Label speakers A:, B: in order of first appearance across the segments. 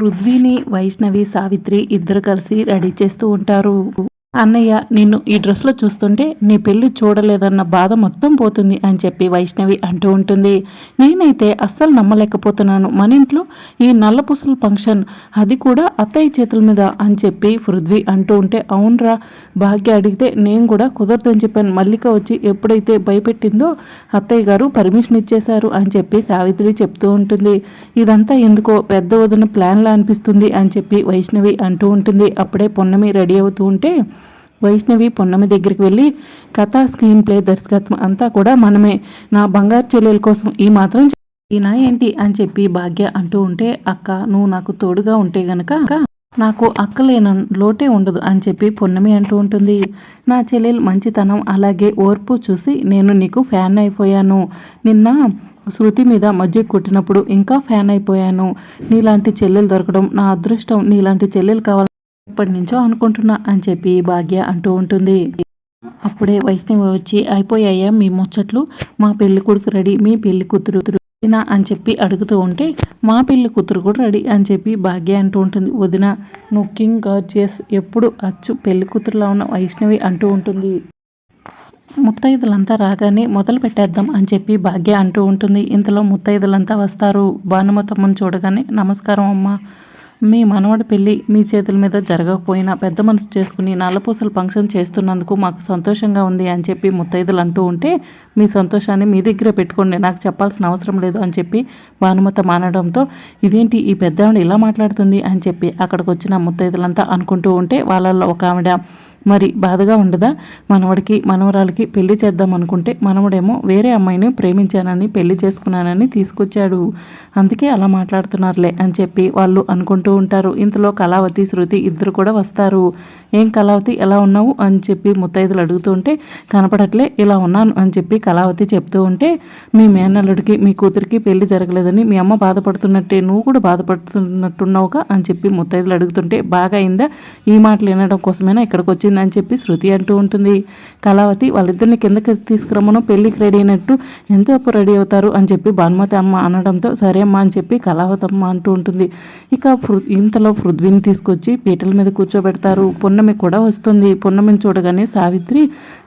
A: పృథ్వీని వైష్ణవి సావిత్రి ఇద్దరు కలిసి రెడీ చేస్తూ ఉంటారు. అన్నయ్య నిన్ను ఈ డ్రెస్లో చూస్తుంటే నీ పెళ్ళి చూడలేదన్న బాధ మొత్తం పోతుంది అని చెప్పి వైష్ణవి అంటూ ఉంటుంది. నేనైతే అస్సలు నమ్మలేకపోతున్నాను. మన ఇంట్లో ఈ నల్లపూసల ఫంక్షన్ అది కూడా అత్తయ్య చేతుల మీద అని చెప్పి పృథ్వీ అంటూ ఉంటే అవునరా భాగ్య అడిగితే నేను కూడా కుదరదని చెప్పాను. మల్లిక వచ్చి ఎప్పుడైతే భయపెట్టిందో అత్తయ్య గారు పర్మిషన్ ఇచ్చేశారు అని చెప్పి సావిత్రి చెప్తూ ఉంటుంది. ఇదంతా ఎందుకో పెద్ద వదిన ప్లాన్లా అనిపిస్తుంది అని చెప్పి వైష్ణవి అంటూ ఉంటుంది. అప్పుడే పొన్నమి రెడీ అవుతూ ఉంటే వైష్ణవి పొన్నమి దగ్గరికి వెళ్ళి కథ స్క్రీన్ ప్లే దర్శకత్వం అంతా కూడా మనమే. నా బంగారు చెల్లెల కోసం ఈ మాత్రం ఈయన ఏంటి అని చెప్పి భాగ్య అంటూ ఉంటే అక్క నువ్వు నాకు తోడుగా ఉంటే గనక నాకు అక్కలేన లోటే ఉండదు అని చెప్పి పొన్నమి అంటూ ఉంటుంది. నా చెల్లెలు మంచితనం అలాగే ఓర్పు చూసి నేను నీకు ఫ్యాన్ అయిపోయాను. నిన్న శృతి మీద మధ్య కొట్టినప్పుడు ఇంకా ఫ్యాన్ అయిపోయాను. నీలాంటి చెల్లెలు దొరకడం నా అదృష్టం. నీలాంటి చెల్లెలు కావాలి ఎప్పటి నుంచో అనుకుంటున్నా అని చెప్పి భాగ్య అంటూ ఉంటుంది. అప్పుడే వైష్ణవి వచ్చి అయిపోయాయా మీ ముచ్చట్లు? మా పెళ్ళి కొడుకు రెడీ మీ పెళ్ళి కూతురు వదినా అని చెప్పి అడుగుతూ ఉంటే మా పెళ్ళి కూతురు కూడా రెడీ అని చెప్పి భాగ్య అంటూ ఉంటుంది. వదిన నువ్వు కింగ్ గార్జియస్ ఎప్పుడు అచ్చు పెళ్ళి కూతురులా ఉన్న వైష్ణవి అంటూ ఉంటుంది. ముత్తైదులంతా రాగానే మొదలు పెట్టేద్దాం అని చెప్పి భాగ్య అంటూ ఉంటుంది. ఇంతలో ముత్తైదులంతా వస్తారు. భానుమతమ్మని చూడగానే నమస్కారం అమ్మా మీ మనవడి పెళ్ళి మీ చేతుల మీద జరగకపోయినా పెద్ద మనసు చేసుకుని నల్లపూసలు ఫంక్షన్ చేస్తున్నందుకు మాకు సంతోషంగా ఉంది అని చెప్పి ముత్తైదులు అంటూ ఉంటే మీ సంతోషాన్ని మీ దగ్గరే పెట్టుకోండి నాకు చెప్పాల్సిన అవసరం లేదు అని చెప్పి భానుమత మానడంతో ఇదేంటి ఈ పెద్ద ఇలా మాట్లాడుతుంది? అని చెప్పి అక్కడికి వచ్చిన ముత్తైదులంతా అనుకుంటూ ఉంటే వాళ్ళల్లో ఒక ఆవిడ మరి బాధగా ఉండదా? మనవడికి మనవరాలకి పెళ్ళి చేద్దాం అనుకుంటే మనవడేమో వేరే అమ్మాయిని ప్రేమించానని పెళ్ళి చేసుకున్నానని తీసుకొచ్చాడు. అందుకే అలా మాట్లాడుతున్నారులే అని చెప్పి వాళ్ళు అనుకుంటూ ఉంటారు. ఇంతలో కళావతి శృతి ఇద్దరు కూడా వస్తారు. ఏం కళావతి ఎలా ఉన్నావు? అని చెప్పి ముత్తైదులు అడుగుతూ ఉంటే కనపడట్లే ఇలా ఉన్నాను అని చెప్పి కళావతి చెప్తూ ఉంటే మీ మేనల్లుడికి మీ కూతురికి పెళ్ళి జరగలేదని మీ అమ్మ బాధపడుతున్నట్టే నువ్వు కూడా బాధపడుతున్నట్టున్నావుగా? అని చెప్పి ముత్తైదులు అడుగుతుంటే బాగా అయిందా? ఈ మాటలు వినడం కోసమైనా ఇక్కడికి వచ్చిందని చెప్పి శృతి అంటూ ఉంటుంది. కళావతి వాళ్ళిద్దరిని కిందకి తీసుకురమ్మను పెళ్ళికి రెడీ అయినట్టు ఎంతో రెడీ అవుతారు అని చెప్పి భానుమతి అమ్మ అనడంతో సరే అమ్మ అని చెప్పి కళావతి అమ్మ అంటూ ఉంటుంది. ఇక ఇంతలో పృథ్వీని తీసుకొచ్చి పీటల మీద కూర్చోబెడతారు. పున్నమి కూడా వస్తుంది. పున్నమిని చూడగానే సావిత్రి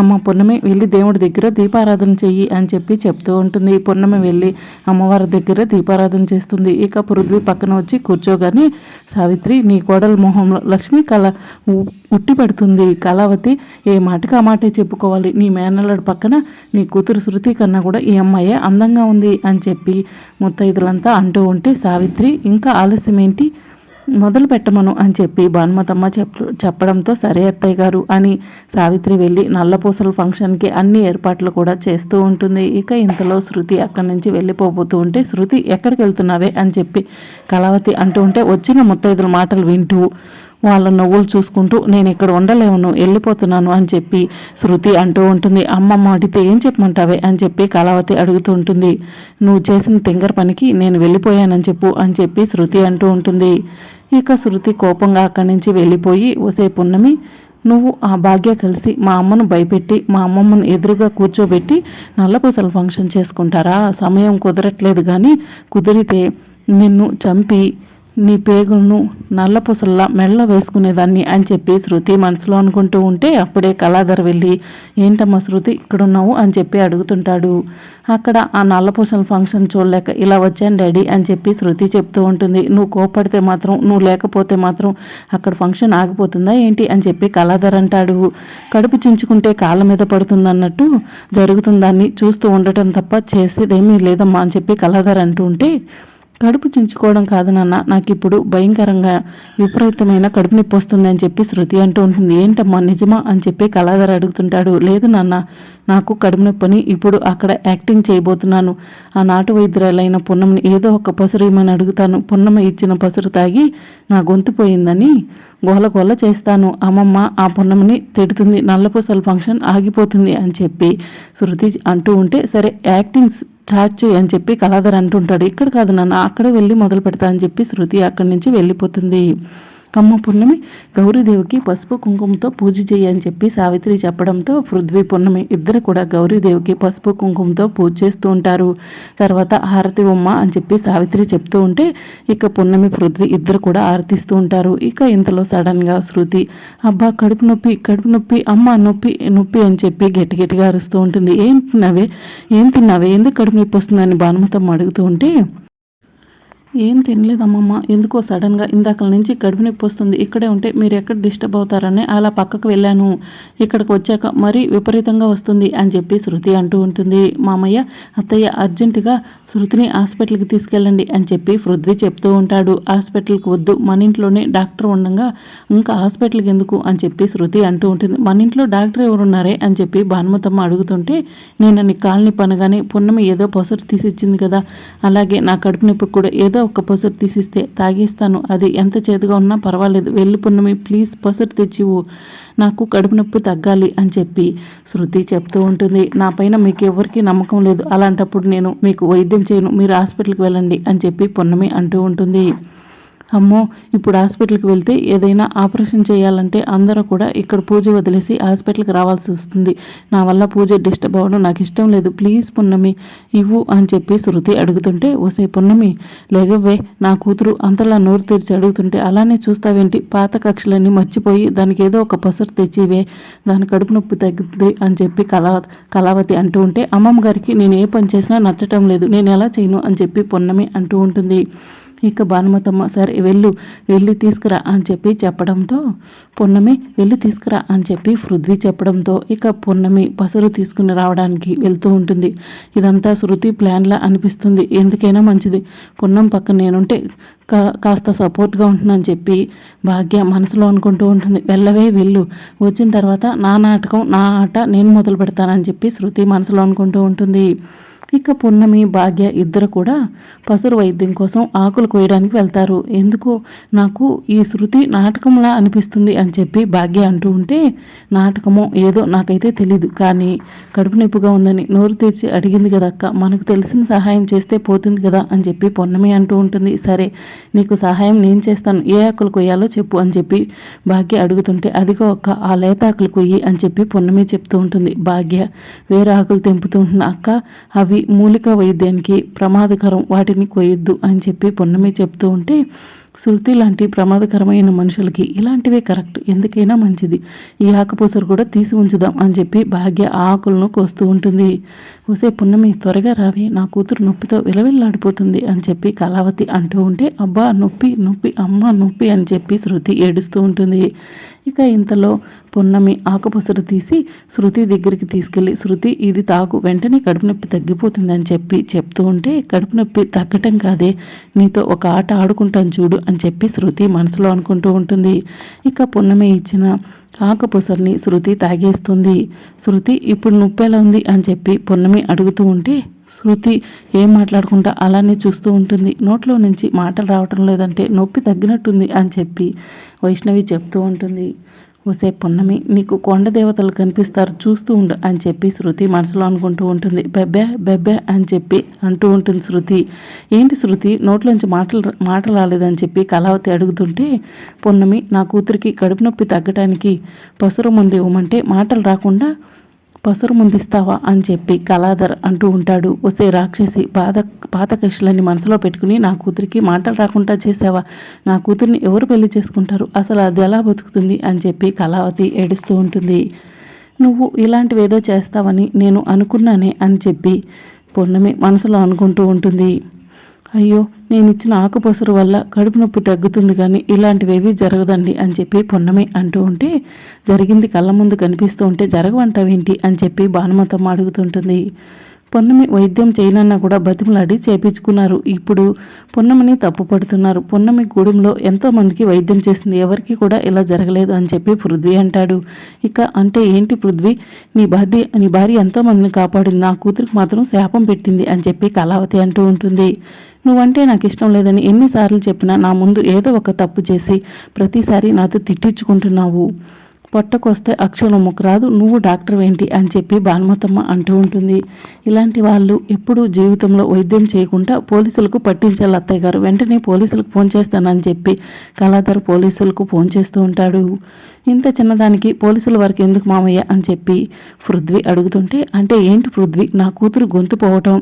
A: అమ్మ పున్నమి వెళ్ళి దేవుడి దగ్గర దీపారాధన చెయ్యి అని చెప్పి చెప్తూ ఉంటుంది. పున్నమి వెళ్ళి అమ్మవారి దగ్గర దీపారాధన చేస్తుంది. ఇక పృథ్వీ పక్కన వచ్చి కూర్చోగానే సావిత్రి నీ కోడల మొహంలో లక్ష్మి కళ ఉట్టి పెడుతుంది. కళావతి ఏ మాటకి ఆ మాటే చెప్పుకోవాలి. నీ మేనల్లుడి పక్కన నీ కూతురు శృతి కన్నా కూడా ఈ అమ్మాయే అందంగా ఉంది అని చెప్పి ముత్తైదులంతా అంటూ ఉంటే సావిత్రి ఇంకా ఆలస్యం ఏంటి మొదలు పెట్టమను అని చెప్పి భానుమతమ్మ చెప్ చెప్పడంతో సరే అత్తయ్య గారు అని సావిత్రి వెళ్ళి నల్లపూసల ఫంక్షన్కి అన్ని ఏర్పాట్లు కూడా చేస్తూ ఉంటుంది. ఇక ఇంతలో శృతి అక్కడి నుంచి వెళ్ళిపోబోతూ ఉంటే శృతి ఎక్కడికి వెళ్తున్నావే అని చెప్పి కళావతి అంటూ ఉంటే వచ్చిన ముత్తైదుల మాటలు వింటూ వాళ్ళ నవ్వులు చూసుకుంటూ నేను ఇక్కడ ఉండలేవును వెళ్ళిపోతున్నాను అని చెప్పి శృతి అంటూ ఉంటుంది. అమ్మమ్మ అడిగితే ఏం చెప్పమంటావే? అని చెప్పి కళావతి అడుగుతూ ఉంటుంది. నువ్వు చేసిన తింగర పనికి నేను వెళ్ళిపోయానని చెప్పు అని చెప్పి శృతి అంటూ ఉంటుంది. ఇక శృతి కోపంగా అక్కడి నుంచి వెళ్ళిపోయి ఒసే పున్నమి నువ్వు ఆ భాగ్య కలిసి మా అమ్మను భయపెట్టి మా అమ్మమ్మను ఎదురుగా కూర్చోబెట్టి నల్లపూసల ఫంక్షన్ చేసుకుంటారా? సమయం కుదరట్లేదు కానీ కుదిరితే నిన్ను చంపి నీ పేగులను నల్లపూసల్లా మెళ్ళ వేసుకునేదాన్ని అని చెప్పి శృతి మనసులో అనుకుంటూ ఉంటే అప్పుడే కళాధర్ వెళ్ళి ఏంటమ్మా శృతి ఇక్కడున్నావు? అని చెప్పి అడుగుతుంటాడు. అక్కడ ఆ నల్లపూసల ఫంక్షన్ చూడలేక ఇలా వచ్చాను డాడీ అని చెప్పి శృతి చెప్తూ ఉంటుంది. నువ్వు కోపడితే మాత్రం నువ్వు లేకపోతే మాత్రం అక్కడ ఫంక్షన్ ఆగిపోతుందా ఏంటి? అని చెప్పి కళాధర్ అంటాడు. కడుపు చించుకుంటే కాళ్ళ మీద పడుతుందన్నట్టు జరుగుతుందాన్ని చూస్తూ ఉండటం తప్ప చేసేదేమీ లేదమ్మా అని చెప్పి కళాధర్ అంటూ ఉంటే కడుపు చించుకోవడం కాదు నాన్న. నాకు ఇప్పుడు భయంకరంగా విపరీతమైన కడుపు నొప్పి వస్తుంది అని చెప్పి శృతి అంటూ ఉంటుంది. ఏంటమ్మా నిజమా? అని చెప్పి కళాధర్ అడుగుతుంటాడు. లేదు నాన్న నాకు కడుపు నొప్పిని ఇప్పుడు అక్కడ యాక్టింగ్ చేయబోతున్నాను. ఆ నాటు వైద్యురాలైన పున్నమ్మని ఏదో ఒక పసురు ఇమ్మని అడుగుతాను. పున్నమ్మ ఇచ్చిన పసురు తాగి నా గొంతు పోయిందని గోల గోల చేస్తాను. అమ్మమ్మ ఆ పున్నమ్మని తిడుతుంది. నల్లపూసల ఫంక్షన్ ఆగిపోతుంది అని చెప్పి శృతి అంటూ ఉంటే సరే యాక్టింగ్స్ స్టార్ట్ చేయి అని చెప్పి కళాధర్ అంటుంటాడు. ఇక్కడ కాదు నాన్న అక్కడ వెళ్ళి మొదలు పెడతా అని చెప్పి శృతి అక్కడి నుంచి వెళ్ళిపోతుంది. అమ్మ పున్నమి గౌరీదేవికి పసుపు కుంకుమతో పూజ చేయని చెప్పి సావిత్రి చెప్పడంతో పృథ్వీ పున్నమి ఇద్దరు కూడా గౌరీదేవికి పసుపు కుంకుమతో పూజ చేస్తూ ఉంటారు. తర్వాత హారతి ఉమ్మ అని చెప్పి సావిత్రి చెప్తూ ఉంటే ఇక పున్నమి పృథ్వీ ఇద్దరు కూడా ఆరతిస్తూ ఉంటారు. ఇక ఇంతలో సడన్గా శృతి అబ్బా కడుపు నొప్పి కడుపు నొప్పి అమ్మ నొప్పి నొప్పి అని చెప్పి గట్టి గట్టిగా అరుస్తూ ఉంటుంది. ఏం తిన్నావే? ఏం తిన్నావే? ఎందుకు కడుపు నొప్పి వస్తుందని భానుమతమ్మ అడుగుతూ ఉంటే ఏం తినలేదమ్మమ్మ. ఎందుకో సడన్గా ఇందాక నుంచి కడుపు నొప్పి వస్తుంది. ఇక్కడే ఉంటే మీరు ఎక్కడ డిస్టర్బ్ అవుతారని అలా పక్కకు వెళ్ళాను. ఇక్కడికి వచ్చాక మరీ విపరీతంగా వస్తుంది అని చెప్పి శృతి అంటూ ఉంటుంది. మామయ్య అత్తయ్య అర్జెంటుగా శృతిని హాస్పిటల్కి తీసుకెళ్ళండి అని చెప్పి పృథ్వీ చెప్తూ ఉంటాడు. హాస్పిటల్కి వద్దు. మన ఇంట్లోనే డాక్టర్ ఉండగా ఇంకా హాస్పిటల్కి ఎందుకు? అని చెప్పి శృతి అంటూ ఉంటుంది. మన ఇంట్లో డాక్టర్ ఎవరున్నారే? అని చెప్పి భానుమతమ్మ అడుగుతుంటే నేను నీ కాలనీ పనగానే పున్నమి ఏదో పొసరు తీసిచ్చింది కదా. అలాగే నా కడుపు నొప్పి కూడా ఏదో ఒక్క పొసరు తీసిస్తే తాగేస్తాను. అది ఎంత చేదుగా ఉన్నా పర్వాలేదు. వెళ్ళి పున్నమి ప్లీజ్ పొసరు తెచ్చివు. నాకు కడుపు నొప్పి తగ్గాలి అని చెప్పి శృతి చెప్తూ ఉంటుంది. నా పైన మీకు ఎవరికీ నమ్మకం లేదు. అలాంటప్పుడు నేను మీకు వైద్యం చేయను. మీరు హాస్పిటల్కి వెళ్ళండి అని చెప్పి పున్నమి అంటూ ఉంటుంది. అమ్మో ఇప్పుడు హాస్పిటల్కి వెళ్తే ఏదైనా ఆపరేషన్ చేయాలంటే అందరూ కూడా ఇక్కడ పూజ వదిలేసి హాస్పిటల్కి రావాల్సి వస్తుంది. నా వల్ల పూజ డిస్టర్బ్ అవ్వడం నాకు ఇష్టం లేదు. ప్లీజ్ పున్నమి ఇవ్వు అని చెప్పి శృతి అడుగుతుంటే ఓసే పున్నమి లేగవే నా కూతురు అంతలా నోరు తెరిచి అడుగుతుంటే అలానే చూస్తావేంటి? పాత కక్షలన్నీ మర్చిపోయి దానికి ఏదో ఒక పసరు తెచ్చివే దాని కడుపు నొప్పి తగ్గుతుంది అని చెప్పి కళా కళావతి అంటూ ఉంటే అమ్మమ్మ గారికి నేను ఏ పని చేసినా నచ్చటం లేదు. నేను ఎలా చేయను అని చెప్పి పొన్నమి అంటూ ఉంటుంది. ఇక భానుమతమ్మ సరే వెళ్ళు వెళ్ళి తీసుకురా అని చెప్పి చెప్పడంతో పొన్నమి వెళ్ళి తీసుకురా అని చెప్పి పృథ్వీ చెప్పడంతో ఇక పొన్నమి పసరు తీసుకుని రావడానికి వెళ్తూ ఉంటుంది. ఇదంతా శృతి ప్లాన్లా అనిపిస్తుంది. ఎందుకైనా మంచిది. పొన్నం పక్కన నేనుంటే కా కాస్త సపోర్ట్గా ఉంటుందని చెప్పి భాగ్య మనసులో అనుకుంటూ ఉంటుంది. వెళ్ళవే వెళ్ళు. వచ్చిన తర్వాత నా నాటకం నా ఆట నేను మొదలు పెడతానని చెప్పి శృతి మనసులో అనుకుంటూ ఉంటుంది. ఇక పున్నమి భాగ్య ఇద్దరు కూడా పసురు వైద్యం కోసం ఆకులు కోయడానికి వెళ్తారు. ఎందుకు నాకు ఈ శృతి నాటకంలా అనిపిస్తుంది అని చెప్పి భాగ్య అంటూ ఉంటే నాటకమో ఏదో నాకైతే తెలీదు. కానీ కడుపు నొప్పిగా ఉందని నోరు తెరిచి అడిగింది కదా అక్క మనకు తెలిసిన సహాయం చేస్తే పోతుంది కదా అని చెప్పి పొన్నమి అంటూ ఉంటుంది. సరే నీకు సహాయం నేను చేస్తాను. ఏ ఆకులు కొయ్యాలో చెప్పు అని చెప్పి భాగ్య అడుగుతుంటే అదిగో ఒక్క ఆ లేత ఆకులు కొయ్యి అని చెప్పి పొన్నమి చెప్తూ ఉంటుంది. భాగ్య వేరే ఆకులు తెంపుతూ ఉంటుంది. అక్క అవి అవి మూలిక వైద్యానికి ప్రమాదకరం వాటిని కొయ్యొద్దు అని చెప్పి పొన్నమి చెప్తూ ఉంటే శృతి లాంటి ప్రమాదకరమైన మనుషులకి ఇలాంటివే కరెక్ట్ ఎందుకైనా మంచిది. ఈ ఆకుపూసరు కూడా తీసి ఉంచుదాం అని చెప్పి భాగ్య ఆకులను కోస్తూ ఉంటుంది. ఓసే పున్నమి త్వరగా రావి నా కూతురు నొప్పితో విలవిల్లాడిపోతుంది అని చెప్పి కళావతి అంటూ ఉంటే అబ్బా నొప్పి నొప్పి అమ్మ నొప్పి అని చెప్పి శృతి ఏడుస్తూ ఉంటుంది. ఇక ఇంతలో పున్నమి ఆకుపసరు తీసి శృతి దగ్గరికి తీసుకెళ్ళి శృతి ఇది తాకు. వెంటనే కడుపు నొప్పి తగ్గిపోతుందని చెప్పి చెప్తూ ఉంటే కడుపు నొప్పి తగ్గటం కాదే. నీతో ఒక ఆట ఆడుకుంటాను చూడు అని చెప్పి శృతి మనసులో అనుకుంటూ ఉంటుంది. ఇక పున్నమి ఇచ్చిన ఆకుపసరిని శృతి తాగేస్తుంది. శృతి ఇప్పుడు నొప్పి ఎలా ఉంది? అని చెప్పి పున్నమి అడుగుతూ ఉంటే శృతి ఏం మాట్లాడకుండా అలానే చూస్తూ ఉంటుంది. నోట్లో నుంచి మాటలు రావటం లేదంటే నొప్పి తగ్గినట్టుంది అని చెప్పి వైష్ణవి చెప్తూ ఉంటుంది. ఓసే పున్నమి నీకు కొండ దేవతలు కనిపిస్తారు చూస్తూ ఉండు అని చెప్పి శృతి మనసులో అనుకుంటూ ఉంటుంది. బెబ్బే బెబ్బే అని చెప్పి అంటూ ఉంటుంది శృతి. ఏంటి శృతి నోట్లోంచి మాటలు మాటలు రాలేదని చెప్పి కళావతి అడుగుతుంటే పున్నమి నా కూతురికి కడుపు నొప్పి తగ్గటానికి పసురు ముందు ఇవ్వమంటే మాటలు రాకుండా పసురు ముందిస్తావా అని చెప్పి కళాధర్ అంటూ ఉంటాడు. ఒసే రాక్షసి పాత పాత కక్షలన్నీ మనసులో పెట్టుకుని నా కూతురికి మాటలు రాకుండా చేసావా నా కూతుర్ని ఎవరు పెళ్ళి చేసుకుంటారు? అసలు అది ఎలా బతుకుతుంది? అని చెప్పి కళావతి ఏడుస్తూ ఉంటుంది. నువ్వు ఇలాంటివి ఏదో చేస్తావని నేను అనుకున్నానే అని చెప్పి పొన్నమి మనసులో అనుకుంటూ ఉంటుంది. అయ్యో నేను ఇచ్చిన ఆకుపసరు వల్ల కడుపు నొప్పి తగ్గుతుంది కానీ ఇలాంటివేవి జరగదండి అని చెప్పి పొన్నమి అంటూ ఉంటే జరిగింది కళ్ళ ముందు కనిపిస్తూ ఉంటే జరగవంటావేంటి అని చెప్పి భానుమతమ్మ అడుగుతుంటుంది. పొన్నమి వైద్యం చేయనన్నా కూడా బతిమలాడి చేపించుకున్నారు. ఇప్పుడు పొన్నమిని తప్పు పడుతున్నారు. పొన్నమి గూడెంలో ఎంతో మందికి వైద్యం చేసింది. ఎవరికి కూడా ఇలా జరగలేదు అని చెప్పి పృథ్వీ అంటాడు. ఇక అంటే ఏంటి పృథ్వీ? నీ భార్య నీ భార్య ఎంతో మందిని కాపాడింది. నా కూతురికి మాత్రం శాపం పెట్టింది అని చెప్పి కళావతి అంటూ ఉంటుంది. నువ్వంటే నాకు ఇష్టం లేదని ఎన్నిసార్లు చెప్పినా నా ముందు ఏదో ఒక తప్పు చేసి ప్రతిసారి నాతో తిట్టించుకుంటున్నావు. పొట్టకొస్తే అక్షరం రాదు నువ్వు డాక్టర్ ఏంటి అని చెప్పి భానుమతమ్మ అంటూ ఉంటుంది. ఇలాంటి వాళ్ళు ఎప్పుడూ జీవితంలో వైద్యం చేయకుండా పోలీసులకు పట్టించాలి అత్తయ్య గారు. వెంటనే పోలీసులకు ఫోన్ చేస్తానని చెప్పి కళాధర్ పోలీసులకు ఫోన్ చేస్తూ ఉంటాడు. ఇంత చిన్నదానికి పోలీసుల వరకు ఎందుకు మామయ్య అని చెప్పి పృథ్వీ అడుగుతుంటే అంటే ఏంటి పృథ్వీ? నా కూతురు గొంతు పోవటం.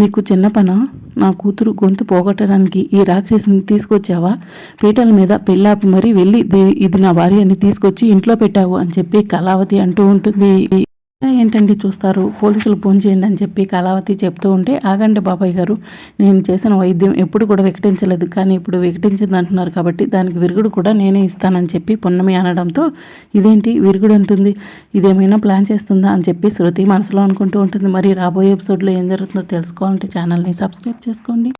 A: నీకు చిన్నపన? నా కూతురు గొంతు పోగొట్టడానికి ఈ రాక్షసిని తీసుకొచ్చావా? పీటల మీద పెళ్ళాపి మరీ వెళ్ళి ఇది నా భార్యని తీసుకొచ్చి ఇంట్లో పెట్టావు అని చెప్పి కళావతి అంటూ ఉంటుంది. ఏంటండి చూస్తారు? పోలీసులు ఫోన్ చేయండి అని చెప్పి కళావతి చెప్తూ ఉంటే ఆగండి బాబాయ్ గారు నేను చేసిన వైద్యం ఎప్పుడు కూడా వికటించలేదు. కానీ ఇప్పుడు వికటించింది అంటున్నారు కాబట్టి దానికి విరుగుడు కూడా నేనే ఇస్తానని చెప్పి పున్నమి అనడంతో ఇదేంటి? విరుగుడు అంటుంది. ఇదేమైనా ప్లాన్ చేస్తుందా? అని చెప్పి శృతి మనసులో అనుకుంటూ ఉంటుంది. మరి రాబోయే ఎపిసోడ్లో ఏం జరుగుతుందో తెలుసుకోవాలంటే ఛానల్ని సబ్స్క్రైబ్ చేసుకోండి.